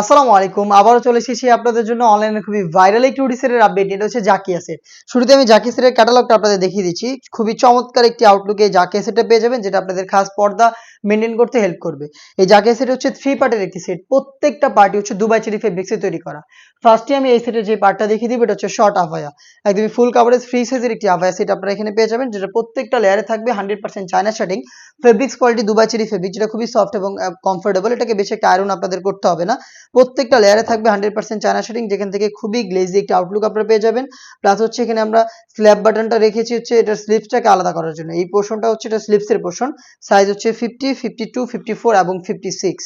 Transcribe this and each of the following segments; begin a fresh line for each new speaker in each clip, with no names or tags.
আসসালামু আলাইকুম। আবারও চলে এসেছি আপনাদের জন্য অনলাইনে খুবই ভাইরাল একটি উডিসের আপডেট এটা হচ্ছে জাকিয়া সেট শুরুতে আমি জাকিয়া সেটের ক্যাটালগটা আপনাদের দেখিয়ে দিচ্ছি। খুবই চমৎকার একটি আউটলুকে জাকিয়া সেটটা পেয়ে যাবেন, যেটা আপনাদের খাস পর্দা মেনটেন করতে হেল্প করবে। এই জাকিয়া সেট হচ্ছে থ্রি পার্টের একটি সেট প্রত্যেকটা পার্টি হচ্ছে দুবাই চেরি ফেব্রিক্সে তৈরি করা। ফার্স্টে আমি এই সেটের যে পার্টটা দেখিয়ে দিব, এটা হচ্ছে শর্ট আভায়া একদমই ফুল কাভারেজ ফ্রি সাইজের একটি আভায়া সেট আপনারা এখানে পেয়ে যাবেন, যেটা প্রত্যেকটা লেয়ারে থাকবে hundred percent China shirting fabrics quality Dubai cherry fabric যেটা খুবই সফট এবং কমফোর্টেবল এটাকে বেশি একটা আয়রন আপনাদের করতে হবে না। প্রত্যেকটা লেয়ারে থাকবে হান্ড্রেড পার্সেন্ট চায়না শেডিং যেখান থেকে খুবই গ্লেজি একটি আউটলুক আপনারা পেয়ে যাবেন। প্লাস হচ্ছে এখানে আমরা স্ল্যাব বাটনটা রেখেছি হচ্ছে এটার স্লিপসটাকে আলাদা করার জন্য। এই পোর্শনটা হচ্ছে এটা স্লিপসের পোর্শন সাইজ হচ্ছে fifty fifty two fifty four এবং ফিফটি সিক্স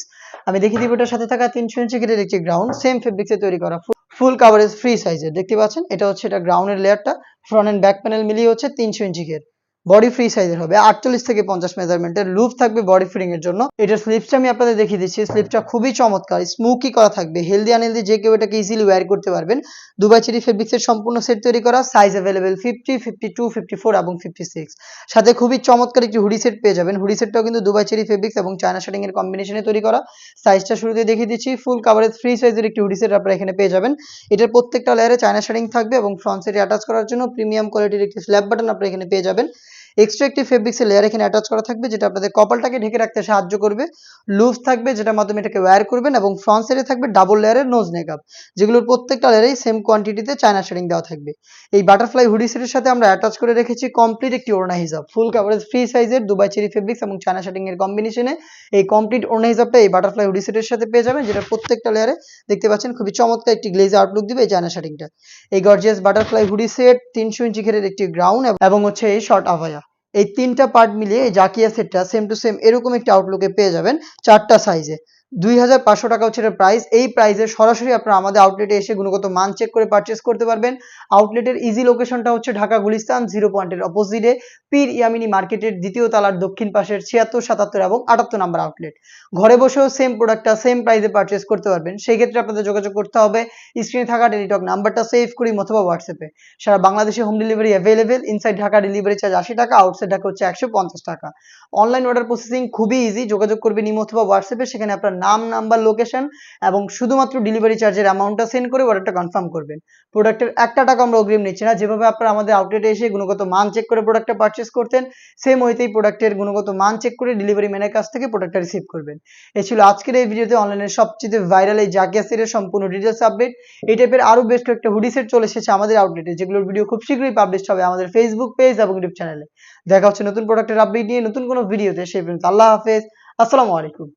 আমি দেখিয়ে দিব এটার সাথে থাকা তিনশো ইঞ্চি গেটের একটি গ্রাউন্ড সেম ফেব্রিক্সে তৈরি করা ফুল কাভারেজ ফ্রি সাইজের দেখতে পাচ্ছেন? এটা হচ্ছে এটা গ্রাউন্ডের লেয়ারটা ফ্রন্ট এন্ড ব্যাক প্যানেল মিলিয়ে হচ্ছে তিনশো ইঞ্চি গেট বডি ফ্রি সাইজের হবে। আটচল্লিশ থেকে পঞ্চাশ মেজারমেন্টের লুপ থাকবে বডি ফিটিং এর জন্য। এটার স্লিপসটা আমি আপনাদের দেখিয়ে দিচ্ছি। স্লিপটা খুবই চমৎকার স্মুকি করা থাকবে। হেলদি আনহেলদি যে কেউ এটাকে ইজিলি ওয়্যার করতে পারবেন। দুবাই চেরি ফেব্রিক্সের সম্পূর্ণ সেট তৈরি করা size available fifty fifty two fifty four এবং ফিফটি সিক্স সাথে খুবই চমৎকার একটি হুডি সেট পেয়ে যাবেন। হুডি সেটটাও কিন্তু দুবাই চেরি ফেব্রিক্স এবং চায়না শার্টিং এর কম্বিনেশনে তৈরি করা। সাইজটা শুরুতে দেখিয়ে দিচ্ছি। ফুল কাভারেজ ফ্রি সাইজের একটি হুডি সেট আপনারা এখানে পেয়ে যাবেন। এটার প্রত্যেকটা লেয়ারে চায়না শার্টিং থাকবে এবং ফ্রন্ট সেটে অ্যাটাচ করার জন্য প্রিমিয়াম কোয়ালিটির একটি স্ল্যাব বাটন আপনারা এখানে পেয়ে যাবেন। এক্সট্রা একটি ফেব্রিক্সের লেয়ার এখানে অ্যাটাচ করা থাকবে, যেটা আপনাদের কপালটাকে ঢেকে রাখতে সাহায্য করবে। লুজ থাকবে, যেটার মাধ্যমে এটাকে ওয়্যার করবেন এবং ফ্রন্ট সাইডে থাকবে ডাবল লেয়ারের নোজ মেকআপ যেগুলোর প্রত্যেকটা লেয়ারেই সেম কোয়ান্টিটিতে চায়না শেডিং দেওয়া থাকবে। এই বাটারফ্লাই হুডি সেটের সাথে আমরা অ্যাটাচ করে রেখেছি কমপ্লিট একটি ওড়না হিসাব ফুল কাভারেজ ফ্রি সাইজের দুবাই চেরি ফেব্রিক্স এবং চায়না শেডিং এর কম্বিনেশনে এই কমপ্লিট ওড়না হিসাবটা এই বাটারফ্লাই হুডি সেটের সাথে পেয়ে যাবেন যেটা প্রত্যেকটা লেয়ারে দেখতে পাচ্ছেন খুবই চমৎকার একটি গ্লেজ আউটলুক দিবে এই চায়না শেডিংটা এই গর্জিয়াস বাটারফ্লাই হুডি সেট তিনশো ইঞ্চি ঘেরের একটি গ্রাউন্ড এবং হচ্ছে এই শর্ট আভায়া এই তিনটা পার্ট মিলিয়ে জাকিয়া সেটটা সেম টু সেম এরকম একটা আউটলুকে পেয়ে যাবেন চারটা সাইজে দুই হাজার পাঁচশো টাকা হচ্ছে এটার প্রাইস এই প্রাইসে সরাসরি আপনারা আমাদের আউটলেটে এসে গুণগত মান চেক করে পারচেস করতে পারবেন। আউটলেটের ইজি লোকেশনটা হচ্ছে ঢাকা গুলিস্তান জিরো পয়েন্টের অপোজিটে পীর ইয়ামিনী মার্কেটের দ্বিতীয় তালার দক্ষিণ পাশের ছিয়াত্তর, সাতাত্তর এবং আটাত্তর নাম্বার আউটলেট ঘরে বসেও সেম প্রোডাক্টটা সেম প্রাইসে পারচেস করতে পারবেন। সেই ক্ষেত্রে আপনাদের যোগাযোগ করতে হবে। স্ক্রিনে থাকা টেলিটক নাম্বারটা সেভ করি অথবা হোয়াটসঅ্যাপে সারা বাংলাদেশে home delivery available inside Dhaka delivery charge আশি টাকা আউটসাইড ঢাকা হচ্ছে একশো পঞ্চাশ টাকা। অনলাইন অর্ডার প্রসেসিং খুবই ইজি যোগাযোগ করবেন ইমো অথবা হোয়াটসঅ্যাপে সেখানে আপনার নাম নাম্বার লোকেশন এবং শুধুমাত্র ডেলিভারি চার্জের অ্যামাউন্টটা সেন্ড করে অর্ডারটা কনফার্ম করবেন। প্রোডাক্টের একটা টাকা আমরা অগ্রিম নিচ্ছি না। যেভাবে আপনারা আমাদের আউটলেটে এসে গুণগত মান চেক করে প্রোডাক্টটা পারচেস করতেন সেম ওইতেই প্রোডাক্টের গুণগত মান চেক করে ডেলিভারি ম্যানের কাছ থেকে প্রোডাক্টটা রিসিভ করবেন। এই ছিল আজকের এই ভিডিওতে অনলাইনের সবচেয়ে ভাইরাল এই জাকিয়া সেটের সম্পূর্ণ ডিটেলস আপডেট এই টাইপের আরও বেশ কয়েকটা হুডি সেট চলে এসেছে আমাদের আউটলেটে যেগুলোর ভিডিও খুব শীঘ্রই পাবলিশ হবে আমাদের ফেসবুক পেজ এবং ইউটিউব চ্যানেলে দেখা হচ্ছে নতুন প্রোডাক্টের আপডেট নিয়ে নতুন কোনো ভিডিওতে সেই পর্যন্ত আল্লাহ হাফেজ। আসসালামু আলাইকুম।